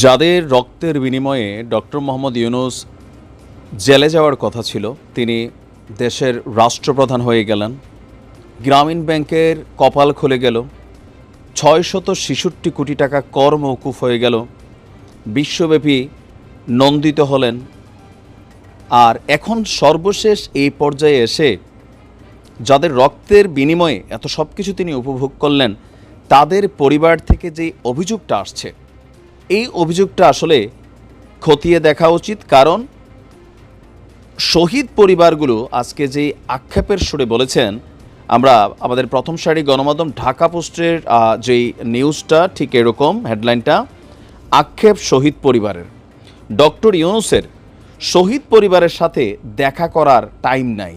যাদের রক্তের বিনিময়ে ডক্টর মোহাম্মদ ইউনুস জেলে যাওয়ার কথা ছিল, তিনি দেশের রাষ্ট্রপ্রধান হয়ে গেলেন, গ্রামীণ ব্যাংকের কপাল খুলে গেল, ছয়শত ছেষট্টি কোটি টাকা কর মৌকুফ হয়ে গেল, বিশ্বব্যাপী নন্দিত হলেন, আর এখন সর্বশেষ এই পর্যায়ে এসে যাদের রক্তের বিনিময়ে এত সব কিছু তিনি উপভোগ করলেন, তাদের পরিবার থেকে যে অভিযোগটা আসছে এই অভিযোগটা আসলে খতিয়ে দেখা উচিত, কারণ শহীদ পরিবারগুলো আজকে যে আক্ষেপের সুরে বলেছেন, আমরা আমাদের প্রথম সারি গণমাধ্যম ঢাকা পোস্টের যেই নিউজটা, ঠিক এরকম হেডলাইনটা, আক্ষেপ শহীদ পরিবারের। ডক্টর ইউনুসের শহীদ পরিবারের সাথে দেখা করার টাইম নাই।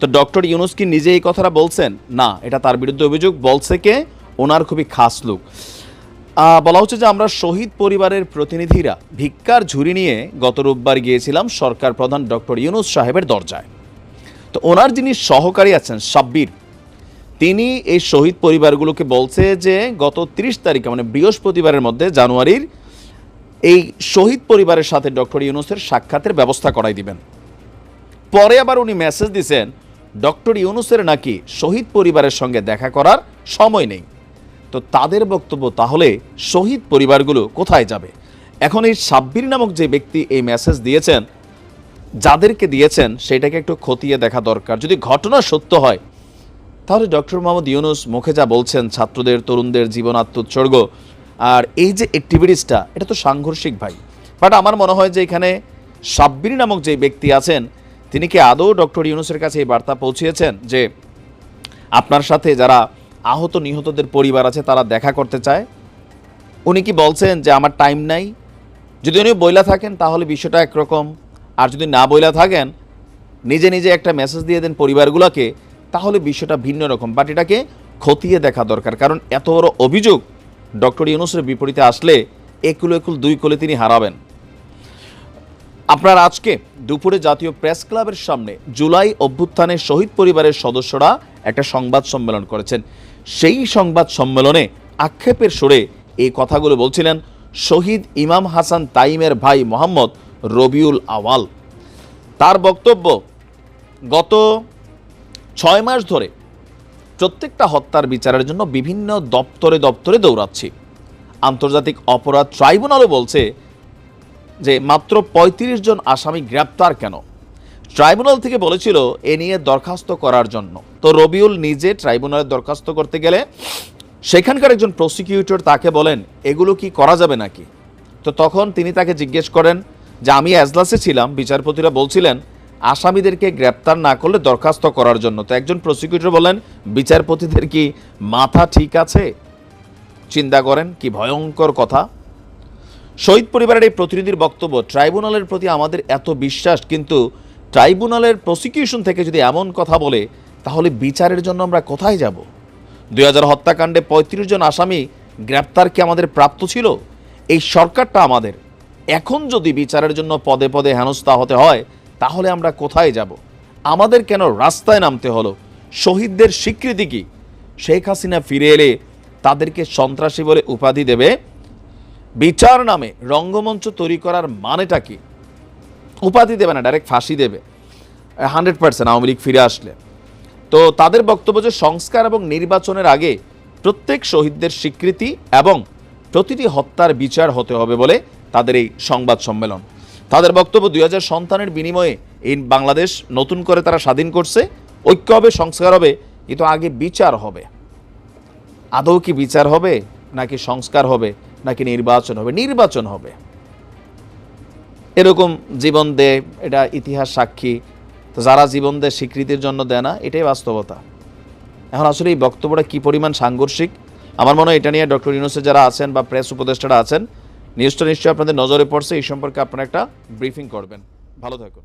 তো ডক্টর ইউনুস কি নিজে এই কথাটা বলছেন? না, এটা তার বিরুদ্ধে অভিযোগ, বলছে কে? ওনার খুবই খাস লোক। বলা হচ্ছে যে আমরা শহীদ পরিবারের প্রতিনিধিরা ভিক্ষার ঝুড়ি নিয়ে গত রোববার গিয়েছিলাম সরকার প্রধান ডক্টর ইউনুস সাহেবের দরজায়। তো ওনার যিনি সহকারী আছেন, সাব্বির, তিনি এই শহীদ পরিবারগুলোকে বলছে যে গত ৩০ তারিখে মানে বৃহস্পতিবারের মধ্যে জানুয়ারির, এই শহীদ পরিবারের সাথে ডক্টর ইউনুসের সাক্ষাতের ব্যবস্থা করাই দিবেন। পরে আবার উনি মেসেজ দিছেন, ডক্টর ইউনুসের নাকি শহীদ পরিবারের সঙ্গে দেখা করার সময় নেই। তো তাদের বক্তব্য তাহলে শহীদ পরিবারগুলো কোথায় যাবে? এখন এই সাব্বির নামক যে ব্যক্তি এই মেসেজ দিয়েছেন, যাদেরকে দিয়েছেন, সেটাকে একটু খতিয়ে দেখা দরকার। যদি ঘটনা সত্য হয়, তাহলে ডক্টর মোহাম্মদ ইউনুস মুখে যা বলছেন, ছাত্রদের, তরুণদের জীবন আত্মোৎসর্গ আর এই যে অ্যাক্টিভিটিসটা এটা তো সাংঘর্ষিক ভাই। বাট আমার মনে হয় যে এখানে সাব্বির নামক যে ব্যক্তি আছেন, তিনি কি আদৌ ডক্টর ইউনুসের কাছে এই বার্তা পৌঁছিয়েছেন যে আপনার সাথে যারা আহত নিহতদের পরিবার আছে, তারা দেখা করতে চায়। উনি কি বলছেন যে আমার টাইম নাই? যদি উনি বইলা থাকেন, তাহলে বিষয়টা একরকম। আর যদি না বইলা থাকেন, নিজে নিজে একটা মেসেজ দিয়ে দেন পরিবারগুলোকে, তাহলে বিষয়টা ভিন্ন রকম। বাট এটাকে খতিয়ে দেখা দরকার। কারণ এত বড় অভিযোগ ডক্টর ইউনুসের বিপরীতে আসলে একুল একুল দুই কোলে তিনি হারাবেন। আপনার আজকে দুপুরে জাতীয় প্রেস ক্লাবের সামনে জুলাই অভ্যুত্থানের শহীদ পরিবারের সদস্যরা একটা সংবাদ সম্মেলন করেছেন। সেই সংবাদ সম্মেলনে আক্ষেপের সুরে এই কথাগুলো বলছিলেন শহীদ ইমাম হাসান তাইমের ভাই মোহাম্মদ রবিউল আওয়াল। তার বক্তব্য, গত ছয় মাস ধরে প্রত্যেকটা হত্যার বিচারের জন্য বিভিন্ন দপ্তরে দপ্তরে দৌড়াচ্ছি। আন্তর্জাতিক অপরাধ ট্রাইব্যুনালও বলছে যে মাত্র ৩৫ জন আসামি গ্রেপ্তার কেন? ট্রাইব্যুনাল থেকে বলেছিল, এ নিয়ে দরখাস্ত করার জন্য। তো রবিউল নিজে ট্রাইব্যুনালে দরখাস্ত করতে গেলে সেখানকার একজন প্রসিকিউটর তাকে বলেন, এগুলো কি করা যাবে নাকি? তো তখন তিনি তাকে জিজ্ঞেস করেন যে, আমি এজলাসে ছিলাম, বিচারপতিরা বলছিলেন আসামিদেরকে গ্রেপ্তার না করলে দরখাস্ত করার জন্য। তো একজন প্রসিকিউটর বলেন বিচারপতিদের কি মাথা ঠিক আছে? চিন্তা করেন, কি ভয়ঙ্কর কথা। শহীদ পরিবারের এই প্রতিনিধির বক্তব্য, ট্রাইব্যুনালের প্রতি আমাদের এত বিশ্বাস, কিন্তু ট্রাইব্যুনালের প্রসিকিউশন থেকে যদি এমন কথা বলে, তাহলে বিচারের জন্য আমরা কোথায় যাব? দুই হাজার হত্যাকাণ্ডে পঁয়ত্রিশ জন আসামি গ্রেপ্তার কি আমাদের প্রাপ্ত ছিল? এই সরকারটা আমাদের। এখন যদি বিচারের জন্য পদে পদে হেনস্থা হতে হয়, তাহলে আমরা কোথায় যাব? আমাদের কেন রাস্তায় নামতে হলো? শহীদদের স্বীকৃতি কি? শেখ হাসিনা ফিরে এলে তাদেরকে সন্ত্রাসী বলে উপাধি দেবে? বিচার নামে রঙ্গমঞ্চ তৈরি করার মানেটা কি? উপাধি দেবে না ডাইরেক্ট ফাঁসি দেবে। হান্ড্রেড পার্সেন্ট আওয়ামী লীগ ফিরে আসলে। তো তাদের বক্তব্য যে সংস্কার এবং নির্বাচনের আগে প্রত্যেক শহীদদের স্বীকৃতি এবং প্রতিটি হত্যার বিচার হতে হবে বলে তাদের এই সংবাদ সম্মেলন। তাদের বক্তব্য দুই হাজার সন্তানের বিনিময়ে এই বাংলাদেশ নতুন করে তারা স্বাধীন করছে, ঐক্য হবে, সংস্কার হবে, কিন্তু আগে বিচার হবে। আদৌ কি বিচার হবে, নাকি সংস্কার হবে, নাকি নির্বাচন হবে? নির্বাচন হবে। এরকম জীবন দে, এটা ইতিহাস সাক্ষী। তো যারা জীবন দেয় স্বীকৃতির জন্য দেয় না, এটাই বাস্তবতা। এখন আসলে এই বক্তব্যটা কী পরিমাণ সাংঘর্ষিক? আমার মনে হয় এটা নিয়ে ডক্টর ইউনুসে যারা আছেন বা প্রেস উপদেষ্টারা আছেন, নিউজটা নিশ্চয়ই আপনাদের নজরে পড়ছে। এই সম্পর্কে আপনারা একটা ব্রিফিং করবেন। ভালো থাকুন।